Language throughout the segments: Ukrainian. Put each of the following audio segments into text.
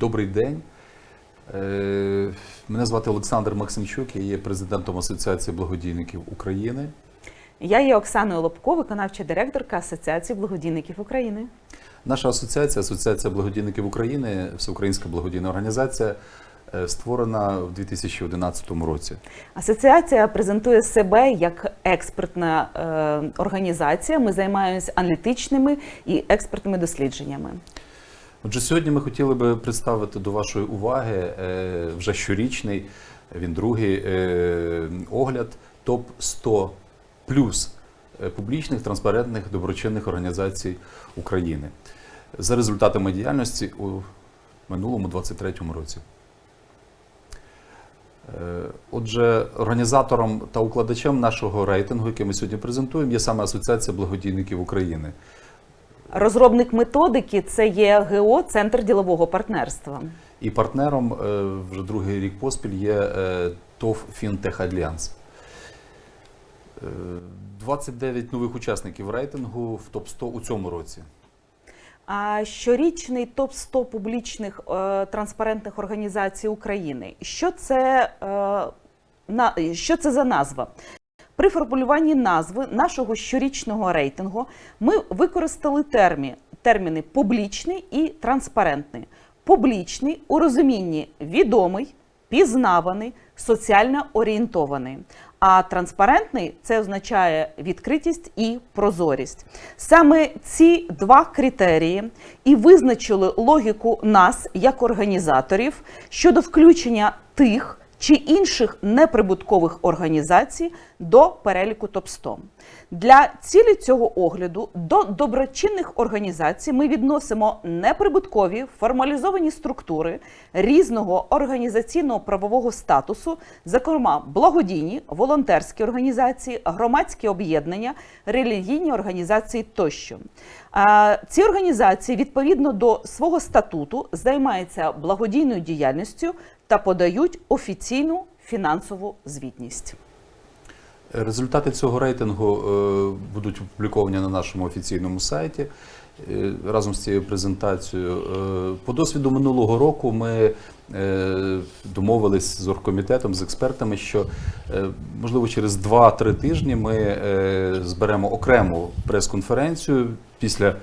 Добрий день. Е, Мене звати Олександр Максимчук, я є президентом Асоціації благодійників України. Я є Оксаною Лобко, виконавча директорка Асоціації благодійників України. Наша асоціація, Асоціація благодійників України, всеукраїнська благодійна організація, е, створена в 2011 році. Асоціація презентує себе як експертна е, організація. Ми займаємося аналітичними і експертними дослідженнями. Отже, сьогодні ми хотіли би представити до вашої уваги е, вже щорічний, він другий е, огляд топ 100 плюс е, публічних транспарентних доброчинних організацій України за результатами діяльності у минулому 23-му році. Отже, організатором та укладачем нашого рейтингу, який ми сьогодні презентуємо, є саме Асоціація благодійників України. Розробник методики це є ГО Центр ділового партнерства. І партнером е, вже другий рік поспіль є е, ТОВ Фінтех Альянс. Е, 29 нових учасників рейтингу в топ 100 у цьому році. А щорічний топ 100 публічних е, транспарентних організацій України. Що це, е, на, що це за назва? При формулюванні назви нашого щорічного рейтингу ми використали термі, терміни публічний і транспарентний. Публічний у розумінні відомий, пізнаваний, соціально орієнтований. А транспарентний це означає відкритість і прозорість. Саме ці два критерії і визначили логіку нас як організаторів щодо включення тих чи інших неприбуткових організацій до переліку топ 100 Для цілі цього огляду до доброчинних організацій ми відносимо неприбуткові формалізовані структури різного організаційного правового статусу, зокрема благодійні, волонтерські організації, громадські об'єднання, релігійні організації тощо. Ці організації відповідно до свого статуту займаються благодійною діяльністю та подають офіційну фінансову звітність. Результати цього рейтингу е, будуть опубліковані на нашому офіційному сайті е, разом з цією презентацією. Е, По досвіду минулого року ми домовились з оргкомітетом, з експертами, що можливо через 2-3 тижні ми зберемо окрему прес-конференцію після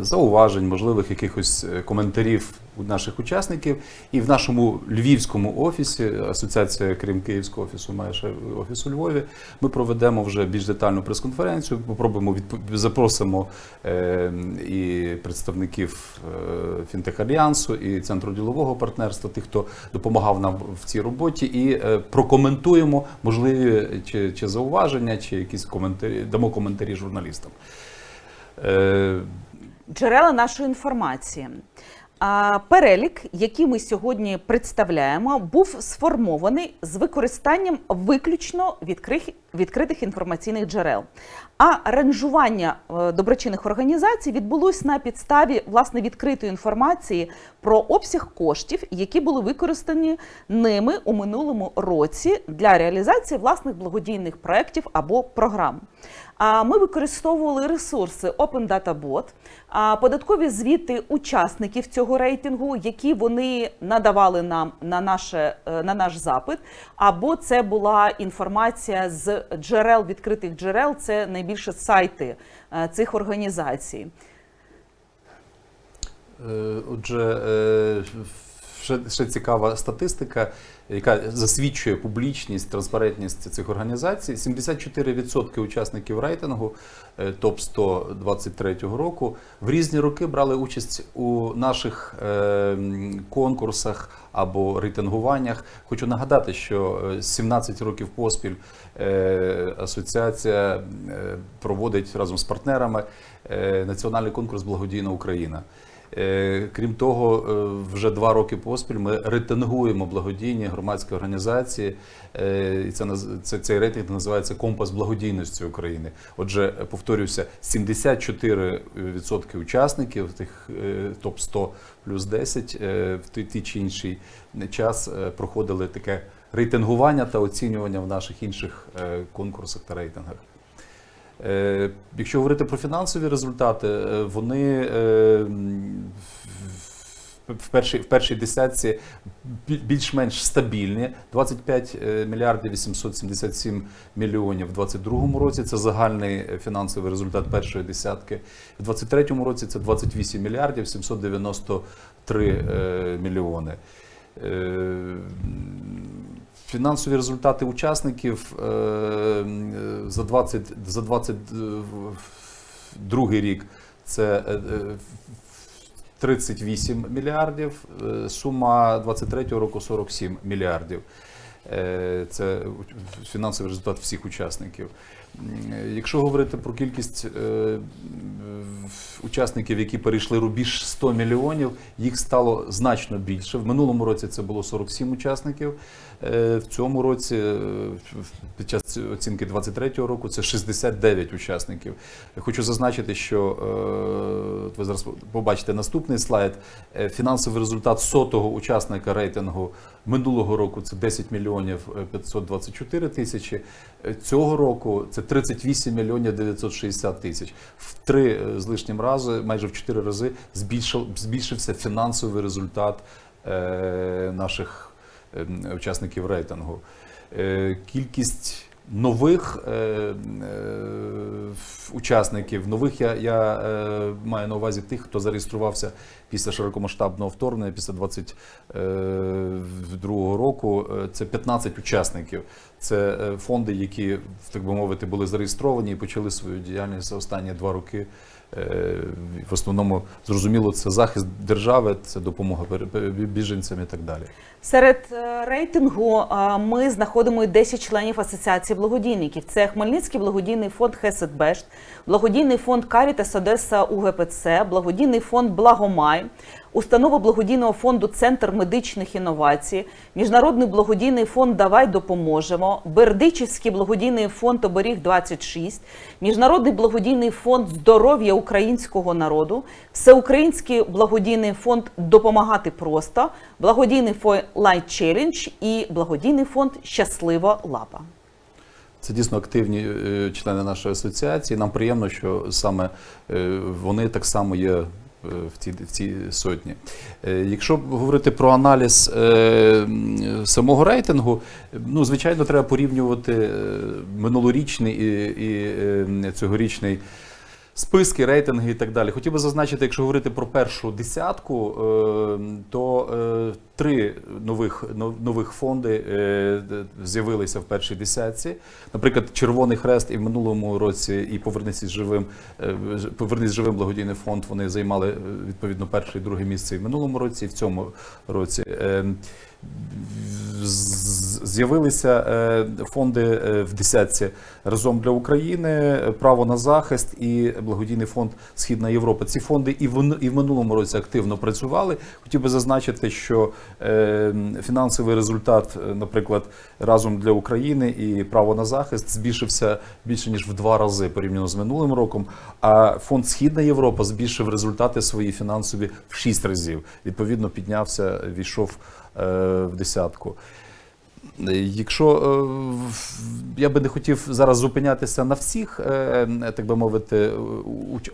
зауважень, можливих якихось коментарів у наших учасників. І в нашому львівському офісі, асоціація, крім Київського офісу, має ще офіс у Львові. Ми проведемо вже більш детальну прес-конференцію. Попробуємо запросимо е, і представників е, Фінтех Альянсу, і центру ділового партнерства, тих, хто допомагав нам в цій роботі, і е, прокоментуємо можливі чи, чи зауваження, чи якісь коментарі, дамо коментарі журналістам. Е, Джерела нашої інформації. Перелік, який ми сьогодні представляємо, був сформований з використанням виключно відкрих- відкритих інформаційних джерел. А ранжування е, доброчинних організацій відбулось на підставі власне відкритої інформації про обсяг коштів, які були використані ними у минулому році для реалізації власних благодійних проєктів або програм. А ми використовували ресурси Open Data Bot, податкові звіти учасників цього рейтингу, які вони надавали нам на, наше, е, на наш запит, або це була інформація з джерел відкритих джерел, це найбільше сайти е, цих організацій. Е, Отже, е, ще, ще цікава статистика, яка засвідчує публічність, транспарентність цих організацій. 74% учасників рейтингу е, топ 100 23 року в різні роки брали участь у наших е, конкурсах або рейтингуваннях. Хочу нагадати, що е, 17 років поспіль е, асоціація е, проводить разом з партнерами е, національний конкурс Благодійна Україна. Е, Крім того, е, вже два роки поспіль ми рейтингуємо благодійні громадські організації. Е, І це це цей рейтинг називається Компас благодійності України. Отже, повторюся, 74% учасників тих топ 100 плюс 10 е, в ті чи інший час проходили таке рейтингування та оцінювання в наших інших конкурсах та рейтингах. Е, Якщо говорити про фінансові результати, е, вони е, в- першій, в першій десятці більш-менш стабільні. 25 е, мільярдів 877 мільйонів в 22 році. Це загальний фінансовий результат першої десятки. В 23 році це 28 мільярдів 793 е, мільйони. Фінансові результати учасників за 20, за 22 рік це е, е, 38 мільярдів, е, сума 23 року 47 мільярдів. Е, Це фінансовий результат всіх учасників. Якщо говорити про кількість е, учасників, які перейшли рубіж 100 мільйонів, їх стало значно більше. В минулому році це було 47 учасників. Е, В цьому році, під час оцінки 23-го року, це 69 учасників. Хочу зазначити, що ви зараз побачите наступний слайд. Фінансовий результат сотого учасника рейтингу минулого року це 10 мільйонів е, 524 тисячі. Е, Цього року це 38 мільйонів 960 тисяч. В три е, з лишнім рази, майже в чотири рази, збільшив, збільшився фінансовий результат е, наших е, учасників рейтингу. Е, Кількість нових е, е, учасників, нових я, я е, маю на увазі тих, хто зареєструвався після широкомасштабного вторгнення, після 22 року. Е, Це 15 учасників. Це е, фонди, які, так би мовити, були зареєстровані і почали свою діяльність за останні два роки. Е, В основному зрозуміло, це захист держави, це допомога біженцям і так далі. Серед е, рейтингу ми знаходимо і 10 членів асоціації благодійників. Це Хмельницький благодійний фонд Хесетбешт, благодійний фонд Карітас Одеса УГПЦ, благодійний фонд Благомай, установа благодійного фонду Центр медичних інновацій, міжнародний благодійний фонд Давай допоможемо, Бердичівський благодійний фонд Оберіг 26, міжнародний благодійний фонд здоров'я українського народу, всеукраїнський благодійний фонд Допомагати просто, благодійний фонд Light Challenge і благодійний фонд Щаслива лапа. Це дійсно активні е, члени нашої асоціації. Нам приємно, що саме е, вони так само є в цій, в цій сотні. Е, Якщо говорити про аналіз е, самого рейтингу, ну звичайно, треба порівнювати е, минулорічний і, і цьогорічний. Списки, рейтинги і так далі. Хотів би зазначити, якщо говорити про першу десятку, е, то е, три нових нових фонди е, з'явилися в першій десятці. Наприклад, Червоний Хрест і в минулому році, і Повернися живим. Повернись живим благодійний фонд. Вони займали відповідно перше і друге місце і в минулому році, і в цьому році. З- З'явилися е, фонди е, в десятці разом для України, право на захист і благодійний фонд Східна Європа. Ці фонди і в і в минулому році активно працювали. Хотів би зазначити, що е, фінансовий результат, наприклад, разом для України і право на захист збільшився більше ніж в два рази порівняно з минулим роком. А фонд Східна Європа збільшив результати свої фінансові в шість разів. Відповідно, піднявся, війшов в десятку. Якщо е, я би не хотів зараз зупинятися на всіх, е, так би мовити,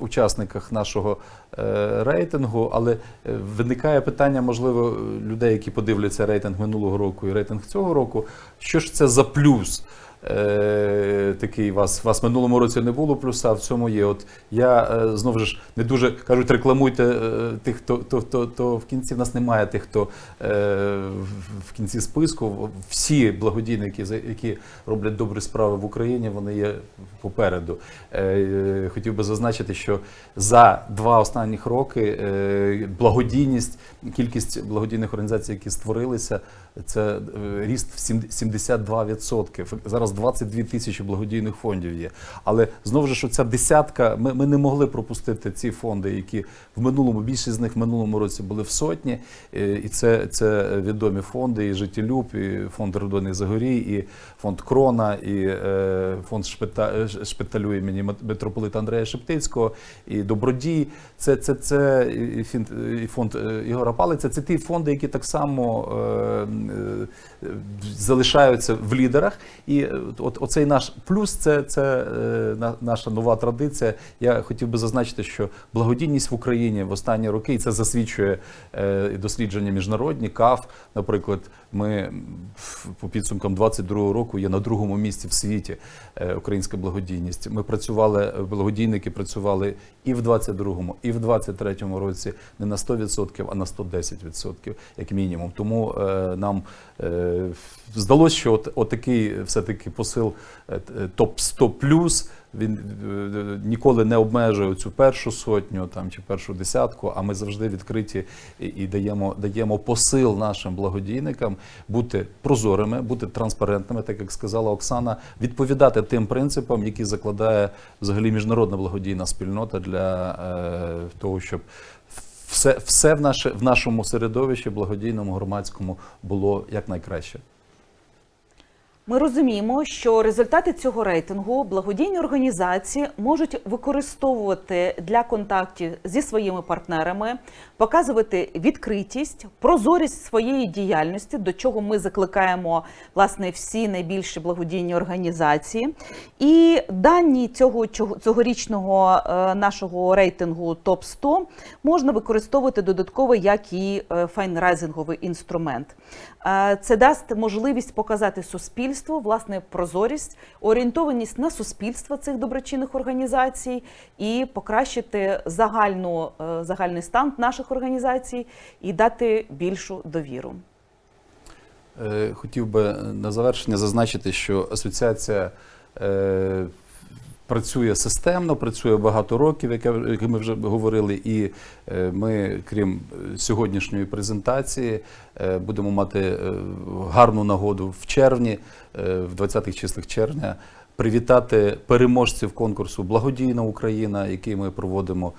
учасниках нашого е, рейтингу, але е, виникає питання, можливо, людей, які подивляться рейтинг минулого року і рейтинг цього року. Що ж це за плюс? Е, такий вас вас минулому році не було плюса, в цьому є. От я е, знову ж не дуже кажуть, рекламуйте е, тих, хто то, то, то в кінці в нас немає тих, хто е, в- кінці списку. Всі благодійники, які роблять добрі справи в Україні, вони є попереду. Е, е, хотів би зазначити, що за два останніх роки е, благодійність, кількість благодійних організацій, які створилися, це е, ріст в сім- 72%. Фак- Зараз 22 тисячі благодійних фондів є. Але знову ж що ця десятка, ми, ми не могли пропустити ці фонди, які в минулому, більшість з них в минулому році були в сотні. Е, І це, це відомі фонди, і Життєлюб, і фонд Родини Загорій, і фонд Крона, і е, фонд шпита, шпиталю імені митрополита Андрея Шептицького, і Добродій. Це, це, це і фонд, Ігора Палиця. Це ті фонди, які так само залишаються в лідерах. І е, от, оцей наш плюс це, це е, наша нова традиція. Я хотів би зазначити, що благодійність в Україні в останні роки, і це засвідчує е, дослідження міжнародні, КАФ, наприклад, ми по підсумкам 22-го року є на другому місці в світі е, українська благодійність. Ми працювали, е, благодійники працювали і в 22-му, і в 23-му році не на 100%, а на 110%, як мінімум. Тому е, нам здалося, що от, отакий все-таки посил топ 100 плюс. Він е, ніколи не обмежує цю першу сотню там чи першу десятку, а ми завжди відкриті і, і даємо, даємо посил нашим благодійникам бути прозорими, бути транспарентними, так як сказала Оксана, відповідати тим принципам, які закладає взагалі міжнародна благодійна спільнота для е, того, щоб все, все в, наше, в нашому середовищі благодійному громадському було якнайкраще. Ми розуміємо, що результати цього рейтингу благодійні організації можуть використовувати для контактів зі своїми партнерами, показувати відкритість, прозорість своєї діяльності, до чого ми закликаємо власне всі найбільші благодійні організації. І дані цього цьогорічного е, нашого рейтингу топ 100 можна використовувати додатково як і е, файнрайзинговий інструмент. Е, Це дасть можливість показати суспільству власне прозорість, орієнтованість на суспільство цих доброчинних організацій і покращити загальну, е, загальний стан наших організацій і дати більшу довіру. Е, Хотів би на завершення зазначити, що асоціація е, працює системно, працює багато років, як ми вже говорили, і е, ми, крім сьогоднішньої презентації, е, будемо мати е, гарну нагоду в червні, в 20-х числах червня. Привітати переможців конкурсу Благодійна Україна, який ми проводимо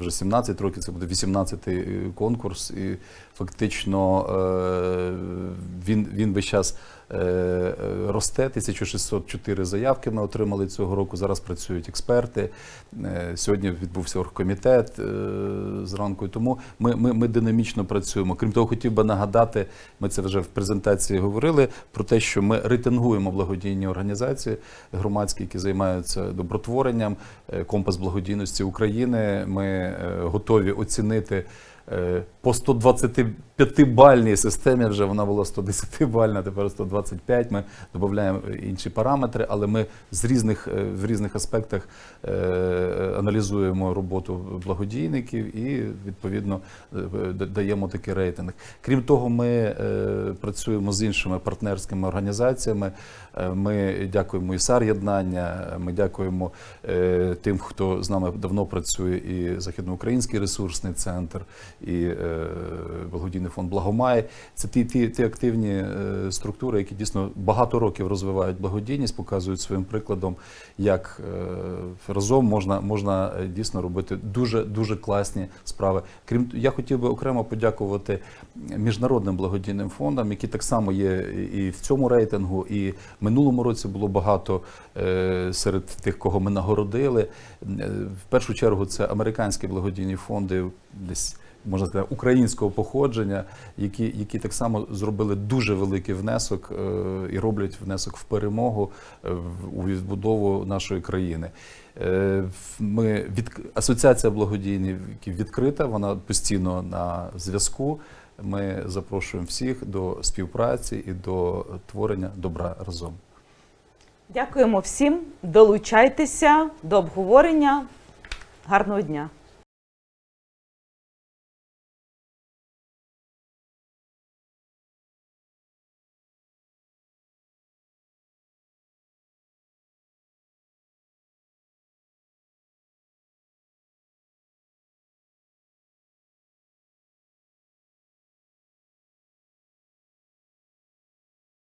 вже 17 років. Це буде 18-й конкурс, і фактично він, він весь час е, е, росте. 1604 заявки ми отримали цього року. Зараз працюють експерти. Е, Сьогодні відбувся оргкомітет е, зранку. Тому ми, ми, ми динамічно працюємо. Крім того, хотів би нагадати, ми це вже в презентації говорили про те, що ми рейтингуємо благодійні організації громадські, які займаються добротворенням, Е, компас благодійності України. Ми готові оцінити. Е, По 125-бальній системі вже вона була 110-бальна, тепер 125. Ми додаємо інші параметри, але ми з різних е, в різних аспектах е, аналізуємо роботу благодійників і відповідно даємо такий рейтинг. Крім того, ми працюємо з іншими партнерськими організаціями. Ми дякуємо ІСАР єднання. Ми дякуємо тим, хто з нами давно працює, і Західноукраїнський ресурсний центр, і е, благодійний фонд Благомай. Це ті, ті, ті активні е, структури, які дійсно багато років розвивають благодійність, показують своїм прикладом, як е, разом можна, можна дійсно робити дуже дуже класні справи. Крім я хотів би окремо подякувати міжнародним благодійним фондам, які так само є і в цьому рейтингу, і минулому році було багато серед тих, кого ми нагородили. В першу чергу це американські благодійні фонди, десь можна сказати, українського походження, які, які так само зробили дуже великий внесок е, і роблять внесок в перемогу е, у відбудову нашої країни. Е, Ми від асоціація благодійників відкрита, вона постійно на зв'язку. Ми запрошуємо всіх до співпраці і до творення добра разом. Дякуємо всім. Долучайтеся до обговорення. Гарного дня!